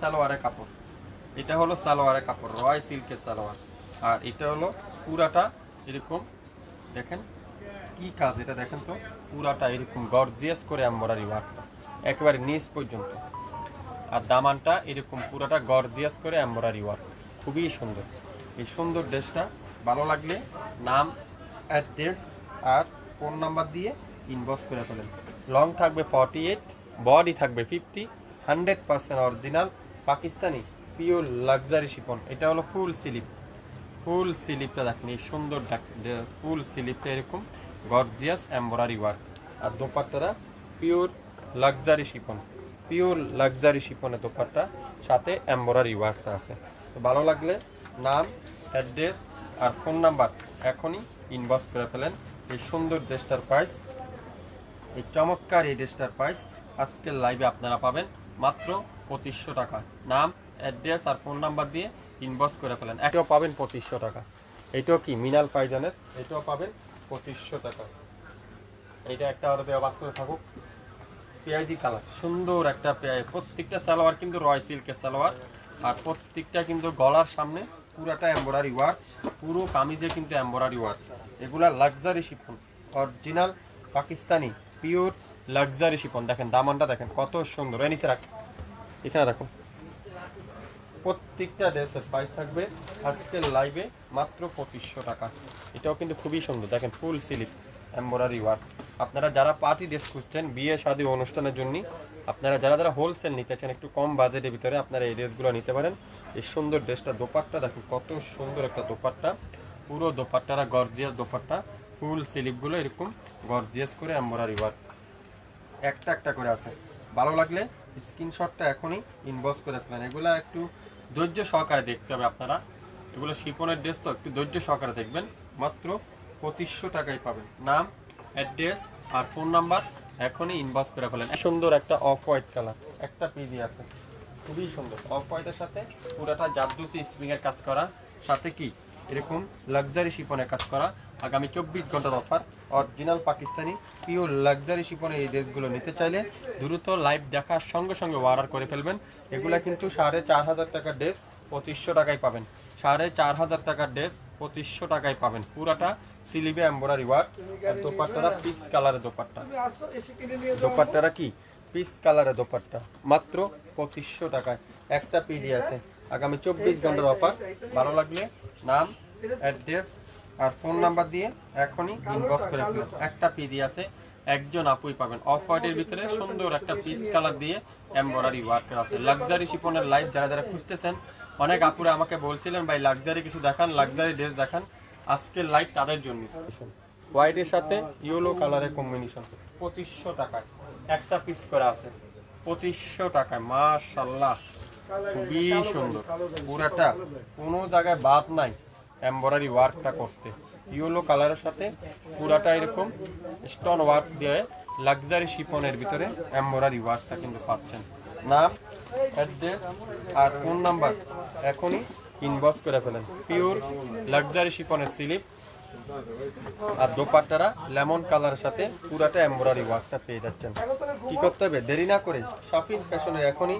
সালোয়ারের কাপড়। এটা হলো সালোয়ারের কাপড়, রয় সিল্কের সালোয়ার। আর এটা হলো পুরাটা এরকম, দেখেন কি কাজ এটা দেখেন তো, পুরাটা এরকম গর্জিয়াস করে এম্বরারি ওয়ার্কটা, একেবারে নিচ পর্যন্ত। আর দামানটা এরকম পুরাটা গর্জিয়াস করে এম্বরারি ওয়ার্ক, খুবই সুন্দর। এই সুন্দর ড্রেসটা ভালো লাগলে নাম, অ্যাড্রেস আর ফোন নাম্বার দিয়ে ইনবক্স করে ফেলেন। লং থাকবে ফর্টি এইট বডি থাকবে fifty hundred percent original Pakistani pure luxury chiffon. এটা হলো ফুল স্লিপ। ফুল স্লিপটা দেখেন, এই সুন্দর ফুল স্লিপটা এরকম গর্জিয়াস এম্বরারি ওয়ার্ক। আর দোপাট্টারা pure luxury chiffon. Pure luxury শিপনের dupatta, সাথে এম্বরারি ওয়ার্কটা আছে। তো ভালো লাগলে নাম, অ্যাড্রেস আর ফোন নাম্বার এখনই ইনবক্স করে ফেলেন। এই সুন্দর ড্রেসটার প্রাইস এই চমৎকার এই ড্রেসটার প্রাইস আজকের লাইভে আপনারা পাবেন। মাত্র পঁচিশশো টাকা। নাম, অ্যাড্রেস আর ফোন নাম্বার দিয়ে ইনবক্স করে ফেলেন। এটাও পাবেন পঁচিশশো টাকা। এটাও কি মিনাল পাইজানের এটাও পাবেন পঁচিশশো টাকা। এটা একটা আরও দেওয়া, বাস করে থাকুক। পেঁয়াজি কালার, সুন্দর একটা পেঁয়াজ। প্রত্যেকটা সালোয়ার কিন্তু রয় সিল্কের সালোয়ার। আর প্রত্যেকটা কিন্তু গলার সামনে পুরাটা এম্বরারি ওয়ার্ক পুরো কামিজে কিন্তু এম্বরারি ওয়ার্ক এগুলা luxury chiffon original Pakistani pure luxury chiffon. দেখেন, দামনটা দেখেন, কত সুন্দর। এ নিচে রাখ এখানে রাখুন প্রত্যেকটা ড্রেসের প্রাইস থাকবে আজকের লাইভে মাত্র পঁচিশশো টাকা। এটাও কিন্তু খুবই সুন্দর। দেখেন ফুল স্লিপ এম্বরারি ওয়ার্ক আপনারা যারা পার্টি ড্রেস খুঁজছেন, বিয়ে, শাদী অনুষ্ঠানের জন্য, আপনারা যারা যারা হোলসেল নিতে চান, একটু কম বাজেটের ভিতরে আপনারা এই ড্রেসগুলো নিতে পারেন। এই সুন্দর ড্রেসটা দোপাট্টা, দেখুন কত সুন্দর একটা দোপাট্টা। পুরো দোপাট্টারা গর্জিয়াস দোপাট্টা। ফুল স্লিপগুলো এরকম গর্জিয়াস করে এম্বরারি ওয়ার্ক একটা একটা করে আছে। ভালো লাগলে স্ক্রিনশটটা এখনই ইনবক্স করে ফেলেন এগুলো একটু ধৈর্য সহকারে দেখতে হবে আপনারা। এগুলো শিপনের ড্রেস তো, একটু ধৈর্য সহকারে দেখবেন। মাত্র পঁচিশশো টাকায় পাবেন। নাম অ্যাড্রেস আর ফোন নাম্বার এখনই ইনবক্স করে ফেলেন। সুন্দর একটা অফ হোয়াইট কালার একটা পিজি আছে। খুবই সুন্দর। অফ হোয়াইটের সাথে পুরাটা জাদুসি স্প্রিং এর কাজ করা। সাথে কি? এরকম লাক্সারি শিপনের কাজ করা। আগামী চব্বিশ ঘণ্টার offer. Original Pakistani pure luxury শিপনে এই ড্রেসগুলো নিতে চাইলে দ্রুত লাইভ দেখার সঙ্গে সঙ্গে অর্ডার করে ফেলবেন। এগুলা কিন্তু সাড়ে চার হাজার টাকার ড্রেস পঁচিশশো টাকায় পাবেন। সাড়ে চার হাজার টাকার ড্রেস পঁচিশশো টাকায় পাবেন। পুরাটা সিলিভে এম্বরারি ওয়ার্ক। আর দোপাট্টারা পিস কালারের দোপাট্টা। দোপাট্টারা কি? পিস কালারের দোপাট্টা। মাত্র পঁচিশশো টাকায়। একটা পিডি আছে। আগামী চব্বিশ ঘণ্টার অফার ভালো লাগলে নাম অ্যাড্রেস আর ফোন নাম্বার দিয়ে এখনই ইনবক্স করে ফেলুন। একটা পিডি আছে, একজন আপুই পাবেন। অফ হোয়াইটের ভিতরে সুন্দর একটা পিস কালার দিয়ে এমব্রয়ডারি ওয়ার্কের আছে। লাক্সারি শিপনের লাইফ যারা যারা খুঁজতেছেন, অনেক আপুরা আমাকে বলছিলেন, ভাই লাক্সারি কিছু দেখান লাক্সারি ড্রেস দেখান। আজকের লাইট তাদের জন্য। হোয়াইটের সাথে ইয়েলো কালারের কম্বিনেশন পঁচিশশো টাকায় একটা পিস করে আছে। পঁচিশশো টাকায় মাশাল্লাহ খুবই সুন্দর। পুরাটা কোনো জায়গায় বাদ নাই। এমব্রয়ডারি ওয়ার্কটা করতে। ইয়েলো কালারের সাথে পুরাটা এরকম স্টোন ওয়ার্ক দিয়ে লাক্সারি শিপনের ভিতরে এমব্রয়ডারি ওয়ার্কটা কিন্তু পাচ্ছেন। নাম, অ্যাড্রেস আর ফোন নাম্বার এখনই ইনবক্স করে ফেলেন। পিওর লাক্সারি শিপনের স্লিপ আর দোপাট্টারা লেমন কালারের সাথে পুরাটা এমব্রয়ডারি ওয়ার্কটা পেয়ে যাচ্ছেন। কি করতে হবে? দেরি না করে শপিং ফ্যাশনের এখনই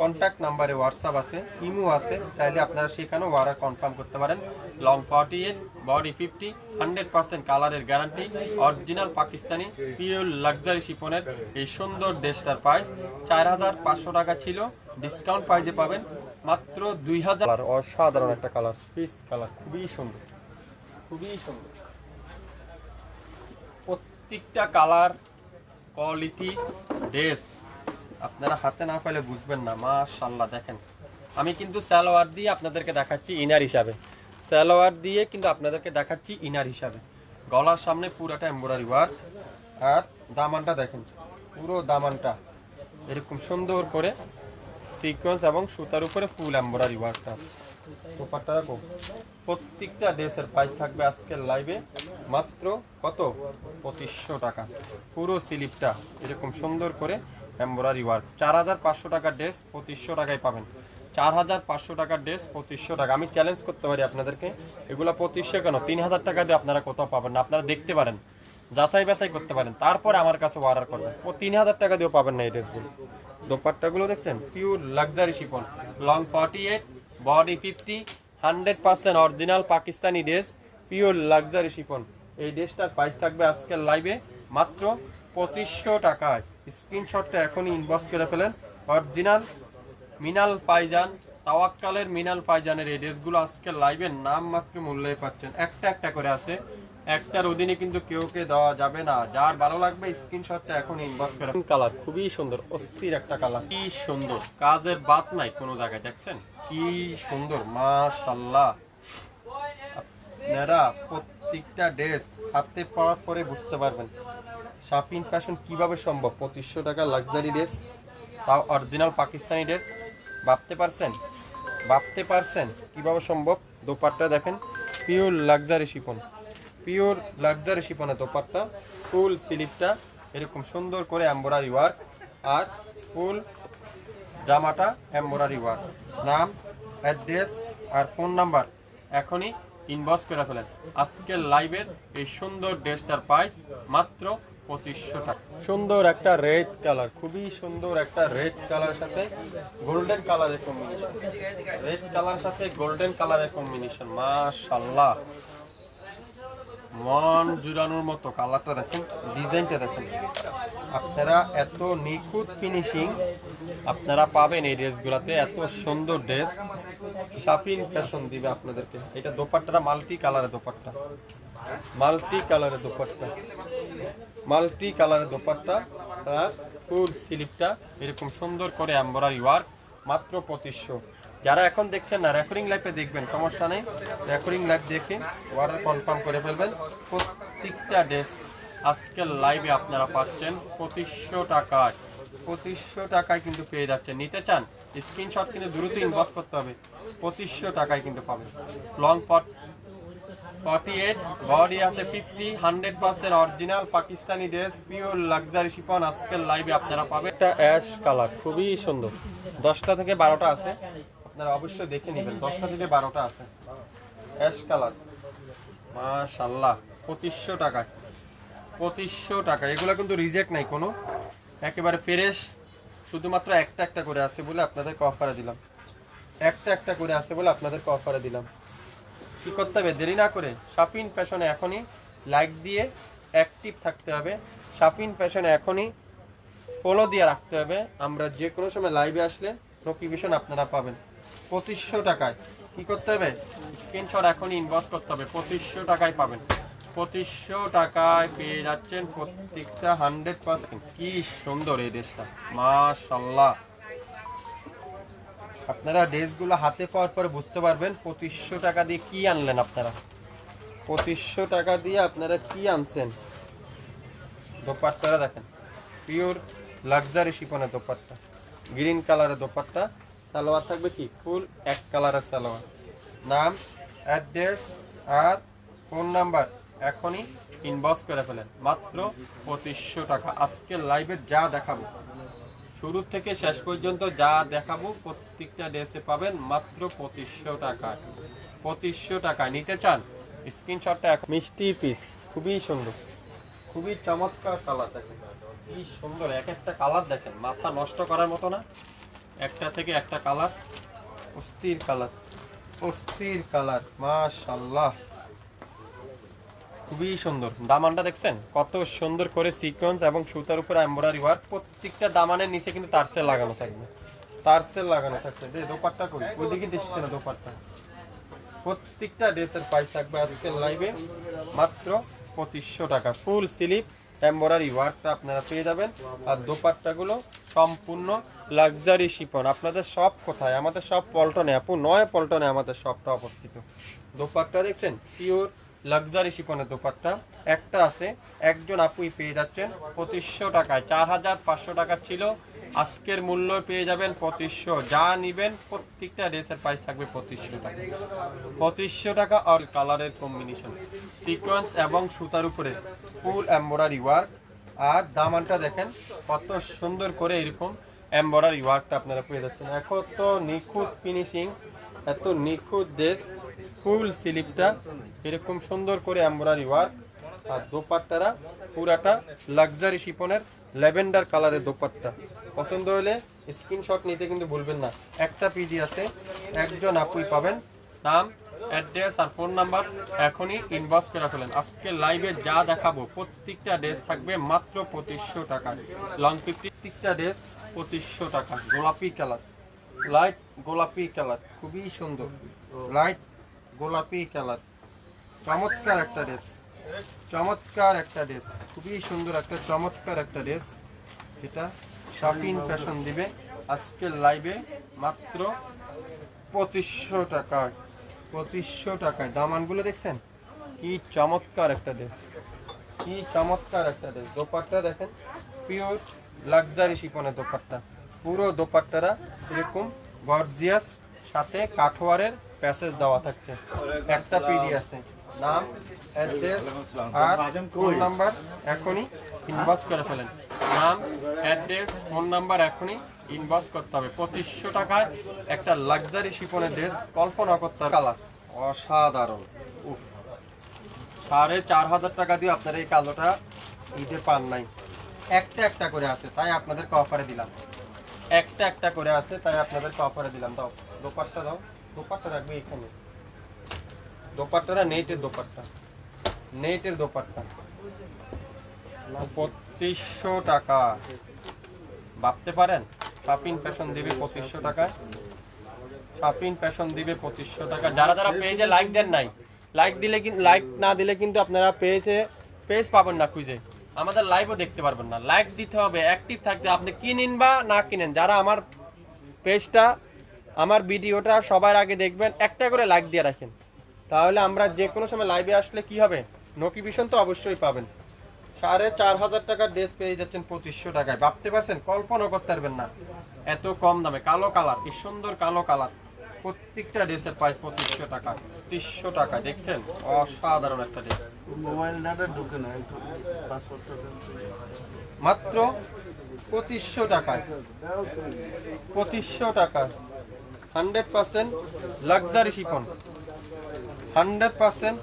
কন্ট্যাক্ট নাম্বারে হোয়াটসঅ্যাপ আছে ইমো আছে। চাইলে আপনারা সেখানেও অর্ডার কনফার্ম করতে পারেন। Long forty eight body fifty hundred percent কালারের guarantee original Pakistani pure luxury শিপনের এই সুন্দর ড্রেসটার প্রাইস চার হাজার পাঁচশো টাকা ছিল। ডিসকাউন্ট প্রাইজে পাবেন মাত্র দুই হাজার। অসাধারণ একটা কালার পিস কালার খুবই সুন্দর। খুবই সুন্দর। প্রত্যেকটা কালার কোয়ালিটি ড্রেস আপনারা হাতে না পেলে বুঝবেন না মাশাল্লাহ দেখেন। আমি কিন্তু সালোয়ার দিয়ে আপনাদেরকে দেখাচ্ছি ইনার হিসাবে। সালোয়ার দিয়ে কিন্তু আপনাদেরকে দেখাচ্ছি ইনার হিসাবে। গলার সামনে পুরাটা এম্বরারি ওয়ার্ক আর দামানটা দেখেন, পুরো দামানটা। এরকম সুন্দর করে সিকোয়েন্স এবং সুতার উপরে ফুল এম্বরারি ওয়ার্কটা আছে। দোপাট্টা রাখো। প্রত্যেকটা ড্রেসের প্রাইস থাকবে আজকের লাইভে মাত্র কত? পঁচিশশো টাকা। পুরো স্লিপটা এরকম সুন্দর করে এম্বরারি ওয়ার্ক চার হাজার পাঁচশো টাকার ড্রেস পঁচিশশো টাকায় পাবেন। চার হাজার পাঁচশো টাকার ড্রেস পঁচিশশো টাকা। আমি চ্যালেঞ্জ করতে পারি আপনাদেরকে। এগুলো পঁচিশশো কেন? তিন হাজার টাকা দিয়ে আপনারা কোথাও পাবেন না। আপনারা দেখতে পারেন। যাচাই বাছাই করতে পারেন। তারপরে আমার কাছে অর্ডার করবেন। ও তিন হাজার টাকা দিয়েও পাবেন না এই ড্রেসগুলো। দোপাট্টাগুলো দেখছেন? Pure luxury chiffon long forty eight body fifty, hundred percent original Pakistani dress, pure luxury chiffon এই ড্রেসটার প্রাইস থাকবে আজকের লাইভে মাত্র পঁচিশশো টাকায়। স্ক্রিনশটটা এখনই ইনবক্স করে ফেলেন। অরিজিনাল মিনাল পাইজান তাওয়াক্কালের মিনাল পাইজানের এই ড্রেসগুলো আজকে লাইভে নাম মাত্র মূল্যে পাচ্ছেন। একটা একটা করে আছে। একটার অধীনে কিন্তু কেউকে দেওয়া যাবে না। যার ভালো লাগবে স্ক্রিনশটটা এখন ইনবক্স করে। কালার খুবই সুন্দর, অস্থির একটা কালার কি সুন্দর। কাজের বাত নাই কোনো জায়গায়, দেখছেন? কি সুন্দর মাশাল্লাহ আপনারা প্রত্যেকটা ড্রেস হাতে পাওয়ার পরে বুঝতে পারবেন শাপিং ফ্যাশন কীভাবে সম্ভব। পঁচিশশো টাকা লাক্সারি ড্রেস, তাও অরিজিনাল পাকিস্তানি ড্রেস। ভাবতে পারছেন? ভাবতে পারছেন কীভাবে সম্ভব? দোপাট্টা দেখেন, pure luxury chiffon pure luxury শিপনের dupatta, full স্লিপটা এরকম সুন্দর করে এম্বরারি ওয়ার্ক আর ফুল জামাটা এম্বরারি ওয়ার্ক নাম, অ্যাড্রেস আর ফোন নাম্বার এখনই ইনবক্স করে ফেলেন। আজকের লাইভের এই সুন্দর ড্রেসটার প্রাইস মাত্র পঁচিশশো টাকা। সুন্দর একটা রেড কালার খুবই সুন্দর একটা রেড কালার সাথে গোল্ডেন কালারের কম্বিনেশন রেড কালার সাথে গোল্ডেন কালারের কম্বিনেশন মাশাল্লাহ মন জুড়ানোর মতো কালারটা দেখেন ডিজাইনটা দেখেন। আপনারা এত নিখুঁত ফিনিশিং আপনারা পাবেন এই ড্রেসগুলোতে। এত সুন্দর ড্রেস। শাপিং ফ্যাশন দিবে আপনাদেরকে। এটা দোপাট্টাটা মাল্টি কালারের দোপাট্টা। মাল্টি কালারের দোপাট্টা। মাল্টি কালারের দোপাট্টা। তার ফুল স্লিপটা এরকম সুন্দর করে এম্বরারি ওয়ার্ক, মাত্র পঁচিশশো। যারা এখন দেখছেন না, রেকর্ডিং লাইভে দেখবেন, সমস্যা নেই। রেকর্ডিং লাইভ দেখে অর্ডার কনফার্ম করে ফেলবেন। প্রত্যেকটা ড্রেস আজকের লাইভে আপনারা পাচ্ছেন পঁচিশশো টাকায়। পঁচিশশো টাকায় কিন্তু পেয়ে যাচ্ছে নিতে চান স্ক্রিনশট কিন্তু দ্রুত ইনবক্স করতে হবে। পঁচিশশো টাকায় কিন্তু পাবেন। লং পট ফর্টি এইট বডি আছে fifty hundred percent original Pakistani dress pure luxury chiffon আজকের লাইভে আপনারা পাবেন। একটা অ্যাশ কালার খুবই সুন্দর। দশটা থেকে বারোটা আছে। আপনারা অবশ্যই দেখে নেবেন, দশটা থেকে বারোটা আছে। অ্যাশ কালার মাশাল্লাহ পঁচিশশো টাকায়। পঁচিশশো টাকা এগুলো কিন্তু রিজেক্ট নাই কোনো। একেবারে ফ্রেশ, শুধুমাত্র একটা একটা করে আছে বলে আপনাদেরকে অফারে দিলাম। একটা একটা করে আছে বলে আপনাদেরকে অফারে দিলাম। কি করতে হবে? দেরি না করে শাপিং ফ্যাশনে এখনই লাইক দিয়ে অ্যাক্টিভ থাকতে হবে। শাপিং ফ্যাশনে এখনই ফলো দিয়ে রাখতে হবে। আমরা যে কোনো সময় লাইভে আসলে নোটিফিকেশন আপনারা পাবেন। পঁচিশশো টাকায়। কি করতে হবে? স্ক্রিনশট এখনই ইনবক্স করতে হবে। পঁচিশশো টাকায় পাবেন। পঁচিশশো টাকায় পেয়ে যাচ্ছেন প্রত্যেকটা হান্ড্রেড পার্সেন্ট কি সুন্দর এই দেশটা। মাশাল্লাহ আপনারা ড্রেসগুলো হাতে পাওয়ার পরে বুঝতে পারবেন পঁচিশশো টাকা দিয়ে কি আনলেন আপনারা। পঁচিশশো টাকা দিয়ে আপনারা কি আনছেন? দোপাট্টারা দেখেন। পিওর লাক্সারি শিপনের দোপাট্টা। গ্রিন কালারের দোপাট্টা। সালোয়ার থাকবে কি? ফুল এক কালারের সালোয়ার। নাম অ্যাড্রেস আর ফোন নাম্বার এখনই ইনবক্স করে ফেলেন। মাত্র পঁচিশশো টাকা। আজকে লাইভে যা দেখাবো, শুরু থেকে শেষ পর্যন্ত যা দেখাবো, প্রত্যেকটা ড্রেসে পাবেন মাত্র পঁচিশশো টাকায় পঁচিশশো টাকা। নিতে চান স্ক্রিনশটটা এক মিষ্টি পিস খুবই সুন্দর। খুবই চমৎকার কালার দেখেন। কি সুন্দর। এক একটা কালার দেখেন। মাথা নষ্ট করার মতো না। একটা থেকে একটা কালার অস্থির কালার অস্থির কালার মাশাল্লাহ খুবই সুন্দর। দামানটা দেখছেন? কত সুন্দর করে সিকোয়েন্স এবং সুতার উপর এমব্রয়ডারি ওয়ার্ক প্রত্যেকটা দামানের নিচে কিন্তু তারসেল লাগানো থাকবে। তারসেল লাগানো থাকছে। যে দোপাট্টা কই? ওইদিকে দেখছি না দোপাট্টা? প্রত্যেকটা ড্রেসের প্রাইস থাকবে আজকের লাইভে মাত্র পঁচিশশো টাকা। ফুল স্লিপ এমব্রয়ডারি ওয়ার্কটা আপনারা পেয়ে যাবেন। আর দোপাট্টাগুলো সম্পূর্ণ লাক্সারি শিপন। আপনাদের সব কোথায়? আমাদের সব পল্টনে। আপু, নয় পল্টনে আমাদের সবটা অবস্থিত। দোপাট্টা দেখছেন? পিওর লাক্সারি শিপনের দোপাট্টা। একটা আছে, একজন আপুই পেয়ে যাচ্ছেন পঁচিশশো টাকায়। চার হাজার পাঁচশো টাকা ছিল, আজকের মূল্য পেয়ে যাবেন পঁচিশশো। যা নিবেন প্রত্যেকটা ড্রেসের প্রাইস থাকবে পঁচিশশো টাকা। পঁচিশশো টাকা আর কালারের কম্বিনেশন সিকোয়েন্স এবং সুতার উপরে ফুল এম্বরারি ওয়ার্ক আর দামানটা দেখেন, কত সুন্দর করে এরকম এম্বরারি ওয়ার্কটা আপনারা পেয়ে যাচ্ছেন। এখন তো নিখুঁত ফিনিশিং এত নিখুঁত দেশ ফুল স্লিপটা, এরকম সুন্দর করে এম্বরারি ওয়ার্ক। আর দোপাট্টারা পুরাটা লাক্সারি শিপনের ল্যাভেন্ডার কালারের দোপাট্টা। পছন্দ হলে স্ক্রিনশট নিতে কিন্তু ভুলবেন না। একটা পিডি আছে, একজন আপুই পাবেন। নাম, অ্যাড্রেস আর ফোন নাম্বার এখনই ইনবক্স করে ফেলেন। আজকে লাইভে যা দেখাবো, প্রত্যেকটা ড্রেস থাকবে মাত্র পঁচিশশো টাকা। লং প্রত্যেকটা ড্রেস পঁচিশশো টাকা। গোলাপি কালার লাইট গোলাপি কালার খুবই সুন্দর। লাইট গোলাপি কালার। চমৎকার একটা ড্রেস। চমৎকার একটা ড্রেস। খুবই সুন্দর একটা, চমৎকার একটা ড্রেস। এটা শপিং ফ্যাশন দিবে। আজকের লাইভে মাত্র পঁচিশশো টাকায় পঁচিশশো টাকায়। দামানগুলো দেখছেন? কি চমৎকার একটা ড্রেস। কি চমৎকার একটা ড্রেস। দোপাট্টা দেখেন? পিওর লাক্সারি শিপনের দোপাট্টা। পুরো দোপাট্টারা এরকম গর্জিয়াস সাথে কাঠোয়ারের প্যাসেজ দেওয়া থাকছে। একটা পিডি আছে। নাম অ্যাড্রেস আর ফোন নাম্বার এখনই ইনবক্স করে ফেলেন। নাম অ্যাড্রেস ফোন নাম্বার এখনই ইনবক্স করতে হবে। পঁচিশশো টাকায় একটা লাক্সারি শিপনের ড্রেস কল্পনা করতে হবে। কালার অসাধারণ। উফ। সাড়ে চার হাজার টাকা দিয়ে আপনারা এই কালোটা ঈদে পান নাই। একটা একটা করে আছে, তাই আপনাদের অফারে দিলাম। একটা একটা করে আছে, তাই আপনাদের অফারে দিলাম। দাও, দোপাট্টা দাও। দোপাট্টা রাখবে এখানে। দোপাট্টারা নেটের দোপাট্টা। নেটের দোপাট্টা। পঁচিশশো টাকা। ভাবতে পারেন? শাপিং ফ্যাশন দিবে পঁচিশশো টাকায়। শাপিং ফ্যাশন দিবে পঁচিশশো টাকা। যারা যারা পেজে লাইক দেন নাই, লাইক দিলে লাইক না দিলে কিন্তু আপনারা পেজে, পেজ পাবেন না খুঁজে। আমাদের লাইভও দেখতে পারবেন না। লাইক দিতে হবে অ্যাক্টিভ থাকতে আপনি কিনেন বা না কিনেন, যারা আমার পেজটা আমার ভিডিওটা সবার আগে দেখবেন একটা করে লাইক দিয়ে রাখেন। তাহলে আমরা যে কোনো সময় লাইভে আসলে কি হবে? নোটিফিকেশন তো অবশ্যই পাবেন। সাড়ে চার হাজার টাকার ড্রেস পেয়ে যাচ্ছেন পঁচিশশো টাকায়। ভাবতে পারছেন? কল্পনা করতে পারবেন না। এত কম দামে। কালো কালার কি সুন্দর কালো কালার প্রত্যেকটা ড্রেসের প্রাইস পঁচিশশো টাকা। পঁচিশশো টাকা। দেখছেন? অসাধারণ একটা ড্রেস মাত্র পঁচিশশো টাকায়। পঁচিশশো টাকা। Hundred percent luxury chiffon hundred percent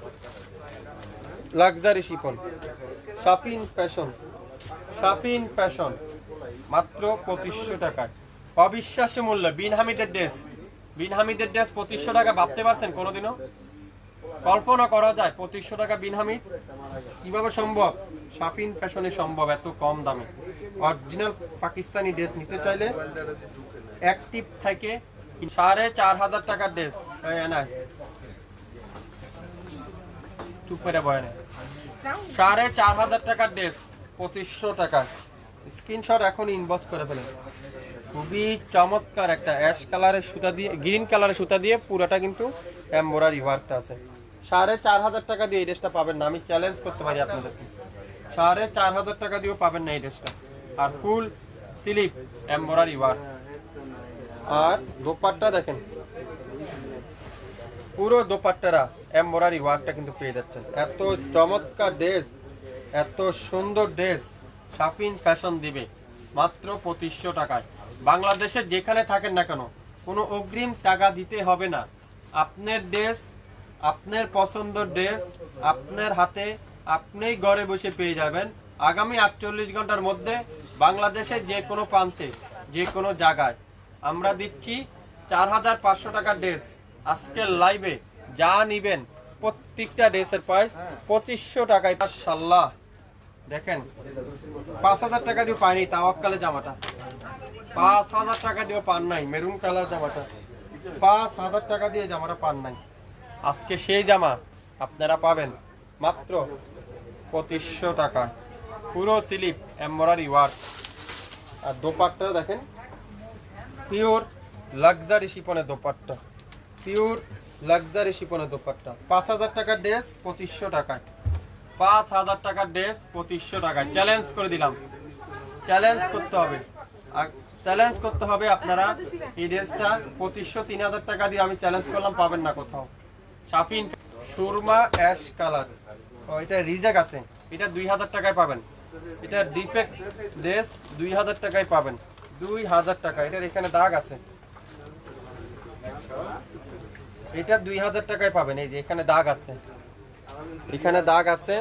luxury chiffon shopping fashion. Shopping fashion. মাত্র পঁচিশশো টাকায়। অবিশ্বাস্য মূল্য। বিন হামিদের ড্রেস। বিন হামিদের ড্রেস পঁচিশশো টাকা, ভাবতে পারছেন কোনোদিনও? কল্পনা করা যায়, পঁচিশশো টাকা বিন হামিদ। কীভাবে সম্ভব? শাপিং ফ্যাশনে সম্ভব এত কম দামে। অরিজিনাল পাকিস্তানি ড্রেস নিতে চাইলে অ্যাক্টিভ থেকে সাড়ে চার হাজার টাকার ড্রেস। চুপ করে বয় না। সাড়ে চার হাজার টাকার ড্রেস, পঁচিশশো টাকা। স্ক্রিনশট এখন ইনবক্স করে ফেলেন খুবই চমৎকার একটা অ্যাশ কালারের সুতা দিয়ে গ্রিন কালারের সুতা দিয়ে পুরোটা কিন্তু এমব্রয়ডারি ওয়ার্কটা আছে। সাড়ে চার হাজার টাকা দিয়ে এই ড্রেসটা পাবেন না। আমি চ্যালেঞ্জ করতে পারি আপনাদেরকে। সাড়ে চার হাজার টাকা দিয়েও পাবেন না এই ড্রেসটা আর ফুল স্লিপ এমব্রয়ডারি ওয়ার্ক আর দোপাট্টা দেখেন। পুরো দোপাট্টারা এমব্রয়ডারি ওয়ার্কটা কিন্তু পেয়ে যাচ্ছেন। এত চমৎকার ড্রেস, এত সুন্দর ড্রেস শাপিং ফ্যাশন দিবে মাত্র পঁচিশশো টাকায়। বাংলাদেশে যেখানে থাকেন না কেন, কোনো অগ্রিম টাকা দিতে হবে না। আপনার ড্রেস, আপনার পছন্দের ড্রেস, আপনার হাতে আপনিই ঘরে বসে পেয়ে যাবেন। আগামী আটচল্লিশ ঘণ্টার মধ্যে বাংলাদেশের যে কোনো প্রান্তে, যে কোনো জায়গায় আমরা দিচ্ছি চার হাজার পাঁচশো টাকার ড্রেস। আজকের লাইভে যা নিবেন প্রত্যেকটা ড্রেসের প্রাইস পঁচিশশো টাকায় মাশাল্লাহ দেখেন পাঁচ হাজার টাকা দিয়ে পাইনি তাওয়াক্কালে জামাটা। পাঁচ হাজার টাকা দিয়ে পান নাই মেরুন কালার জামাটা। পাঁচ হাজার টাকা দিয়ে জামাটা পান নাই। আজকে সেই জামা আপনারা পাবেন মাত্র পঁচিশশো টাকা। পুরো স্লিপ এমব্রয়ডারি ওয়ার্ক আর দোপাট্টা দেখেন পিওর লাক্সারি শিপনের দোপাট্টা পিওর লাক্সারি শিপনের দোপাট্টা পাঁচ হাজার টাকার ড্রেস পঁচিশশো টাকায়। পাঁচ হাজার টাকার ড্রেস পঁচিশশো টাকায়। চ্যালেঞ্জ করে দিলাম। চ্যালেঞ্জ করতে হবে। চ্যালেঞ্জ করতে হবে আপনারা এই ড্রেসটা পঁচিশশো, তিন হাজার টাকা দিয়ে আমি চ্যালেঞ্জ করলাম, পাবেন না কোথাও। শাপিন সুরমা অ্যাশ কালার এটা রিজেক আছে। এটা দুই হাজার টাকায় পাবেন। এটা ডিফেক্ট ড্রেস দুই হাজার টাকায় পাবেন। দুই হাজার টাকা। এটার এখানে দাগ আছে। এটা দুই হাজার টাকায় পাবেন। এই যে এখানে দাগ আছে। এখানে দাগ আছে।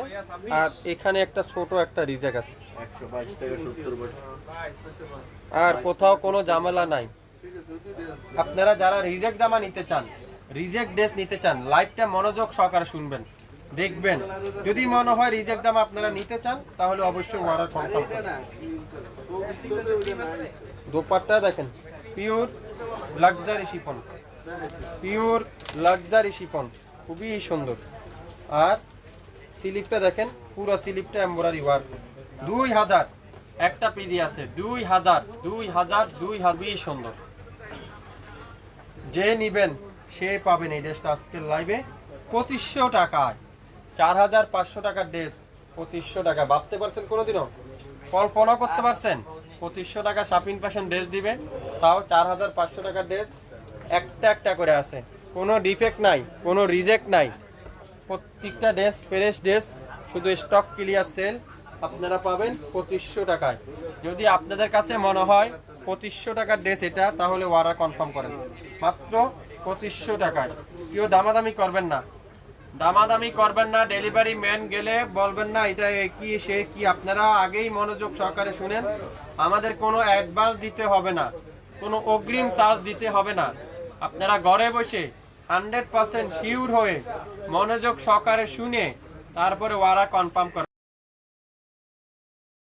আর এখানে একটা ছোট একটা রিজেক্ট আছে। আর কোথাও কোনো ঝামেলা নাই। আপনারা যারা রিজেক্ট জামা নিতে চান রিজেক্ট ড্রেস নিতে চান লাইভটা মনোযোগ সহকারে শুনবেন। দেখবেন। যদি মনে হয় রিজেক্ট জামা আপনারা নিতে চান তাহলে অবশ্যই ওয়ারার কনফার্ম দোপাট্টা দেখেন pure luxury chiffon pure luxury chiffon খুবই সুন্দর। আর স্লিপটা দেখেন, পুরো স্লিপটা এমব্রয়ডারি ওয়ার্ক দুই হাজার, একটা পিডি আছে, দুই হাজার দুই হাজার দুই হাজার সুন্দর। যে নিবেন, সে পাবেন এই ড্রেসটা আজকের লাইভে পঁচিশশো টাকায়। চার হাজার পাঁচশো টাকার ড্রেস পঁচিশশো টাকা। ভাবতে পারছেন কোনোদিনও? কল্পনা করতে পারছেন? পঁচিশশো টাকা শাপিং ফ্যাশন ড্রেস দিবে তাও চার হাজার পাঁচশো টাকার ড্রেস। একটা একটা করে আছে। কোনো ডিফেক্ট নাই, কোনো রিজেক্ট নাই। প্রত্যেকটা ড্রেস ফ্রেশ ড্রেস, শুধু স্টক ক্লিয়ার সেল। আপনারা পাবেন পঁচিশশো টাকায়। যদি আপনাদের কাছে মনে হয় পঁচিশশো টাকার ড্রেস এটা, তাহলে ওয়ারা কনফার্ম করেন। মাত্র পঁচিশশো টাকায়। কেউ দামাদামি করবেন না। দামাদামি করবেন না ডেলিভারি ম্যান গেলে বলবেন না, এটা কি, সে কি? আপনারা আগেই মনোযোগ সহকারে শুনেন। আমাদের কোনো অ্যাডভান্স দিতে হবে না, কোনো অগ্রিম চার্জ দিতে হবে না। আপনারা ঘরে বসে হান্ড্রেড পার্সেন্ট শিওর হয়ে মনোযোগ সহকারে শুনে তারপরে ওয়ারা কনফার্ম করেন